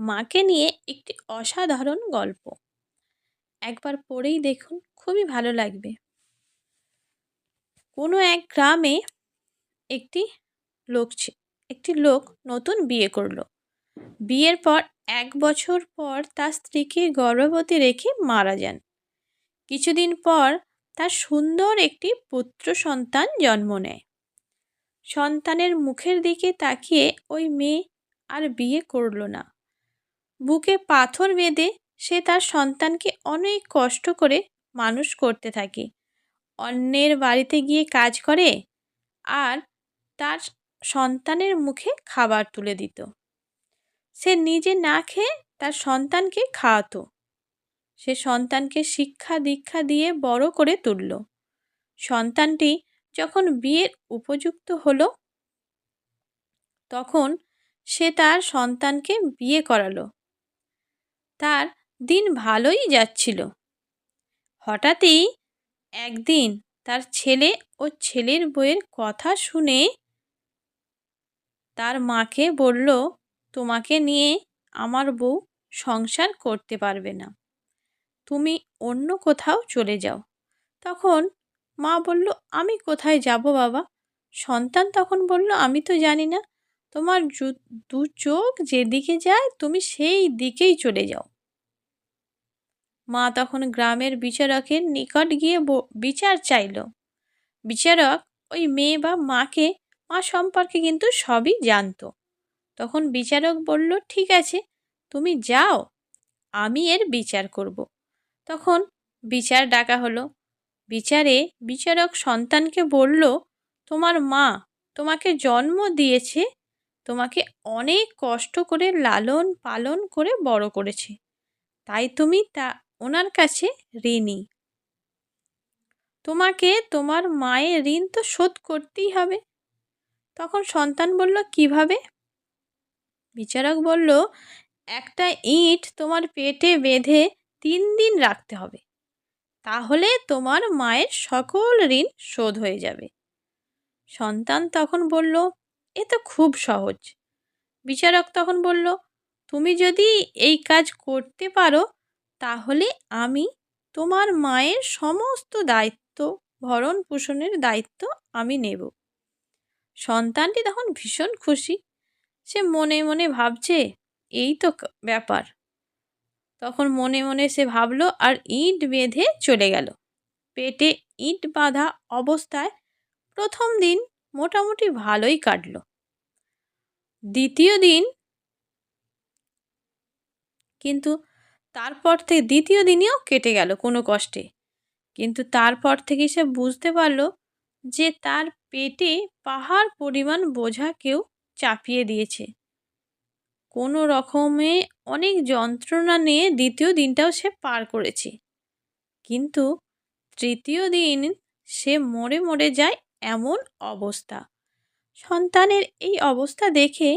মাকে নিয়ে একটি অসাধারণ গল্প। একবার পড়েই দেখুন, খুবই ভালো লাগবে। কোনো এক গ্রামে একটি লোক একটি লোক নতুন বিয়ে করল। বিয়ের পর এক বছর পর তার স্ত্রীকে গর্ভবতী রেখে মারা যান। কিছুদিন পর তার সুন্দর একটি পুত্র সন্তান জন্ম নেয়। সন্তানের মুখের দিকে তাকিয়ে ওই মেয়ে আর বিয়ে করল না। বুকে পাথর বেঁধে সে তার সন্তানকে অনেক কষ্ট করে মানুষ করতে থাকে। অন্যের বাড়িতে গিয়ে কাজ করে আর তার সন্তানের মুখে খাবার তুলে দিত। সে নিজে না খেয়ে তার সন্তানকে খাওয়াতো। সে সন্তানকে শিক্ষা দীক্ষা দিয়ে বড় করে তুলল। সন্তানটি যখন বিয়ের উপযুক্ত হলো, তখন সে তার সন্তানকে বিয়ে করালো। তার দিন ভালোই যাচ্ছিল। হঠাৎই একদিন তার ছেলে ও ছেলের বইয়ের কথা শুনে তার মাকে বলল, তোমাকে নিয়ে আমার বউ সংসার করতে পারবে না। তুমি অন্য কোথাও চলে যাও। তখন মা বলল, আমি কোথায় যাব বাবা? সন্তান তখন বলল, আমি তো জানি না। তোমার দু চোখ যেদিকে যায় তুমি সেই দিকেই চলে যাও। মা তখন গ্রামের বিচারকের নিকট গিয়ে বিচার চাইল। বিচারক ওই মেয়ে বা মাকে, মা সম্পর্কে কিন্তু সবই জানতো। তখন বিচারক বলল, ঠিক আছে, তুমি যাও, আমি এর বিচার করব। তখন বিচার ডাকা হলো। বিচারে বিচারক সন্তানকে বলল, তোমার মা তোমাকে জন্ম দিয়েছে তোমাকে অনেক কষ্ট করে লালন পালন করে বড় করেছে। তাই তুমি তা ওনার কাছে ঋণী। তোমাকে তোমার মায়ের ঋণ তো শোধ করতেই হবে। তখন সন্তান বলল, কীভাবে? বিচারক বলল, একটা ইট তোমার পেটে বেঁধে তিন দিন রাখতে হবে। তাহলে তোমার মায়ের সকল ঋণ শোধ হয়ে যাবে। সন্তান তখন বলল এ তো খুব সহজ। বিচারক তখন বলল, তুমি যদি এই কাজ করতে পারো, তাহলে আমি তোমার মায়ের সমস্ত দায়িত্ব, ভরণ পোষণের দায়িত্ব আমি নেব। সন্তানটি তখন ভীষণ খুশি। সে মনে মনে ভাবছে, এই তো ব্যাপার। তখন মনে মনে সে ভাবলো, আর ইট বেঁধে চলে গেল। পেটে ইট বাঁধা অবস্থায় প্রথম দিন মোটামুটি ভালোই কাটল। দ্বিতীয় দিন কিন্তু তারপর থেকে দ্বিতীয় দিনেও কেটে গেল কোনো কষ্টে। কিন্তু তারপর থেকে সে বুঝতে পারল যে তার পেটে পাহাড় পরিমাণ বোঝা কেউ চাপিয়ে দিয়েছে। কোনো রকমে অনেক যন্ত্রণা নিয়ে দ্বিতীয় দিনটাও সে পার করেছে। কিন্তু তৃতীয় দিন সে মরে মরে যায় এমন অবস্থা। সন্তানের এই অবস্থা দেখে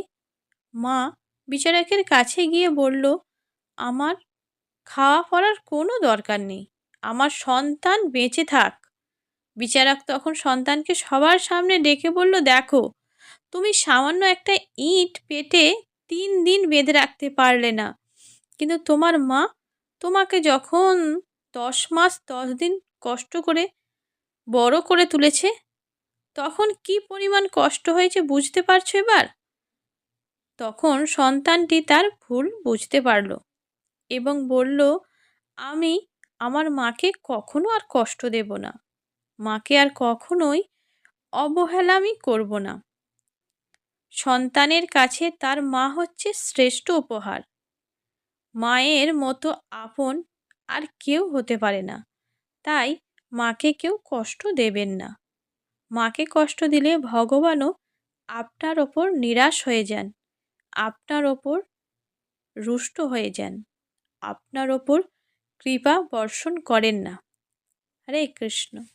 মা বিচারকের কাছে গিয়ে বলল, আমার খাওয়া পড়ার কোনো দরকার নেই। আমার সন্তান বেঁচে থাক। বিচারক তখন সন্তানকে সবার সামনে ডেকে বলল, দেখো, তুমি সামান্য একটা ইট পেটে তিন দিন বেঁধে রাখতে পারলে না। কিন্তু তোমার মা তোমাকে যখন দশ মাস দশ দিন কষ্ট করে বড় করে তুলেছে তখন কি পরিমাণ কষ্ট হয়েছে বুঝতে পারছ এবার? তখন সন্তানটি তার ভুল বুঝতে পারল এবং বলল, আমি আমার মাকে কখনো আর কষ্ট দেব না। মাকে আর কখনোই অবহেলা আমি করব না। সন্তানের কাছে তার মা হচ্ছে শ্রেষ্ঠ উপহার। মায়ের মতো আপন আর কেউ হতে পারে না। তাই মাকে কেউ কষ্ট দেবেন না। মাকে কষ্ট দিলে ভগবানও আপনার ওপর নিরাশ হয়ে যান। আপনার ওপর রুষ্ট হয়ে যান। আপনার ওপর কৃপা বর্ষণ করেন না। হরে কৃষ্ণ।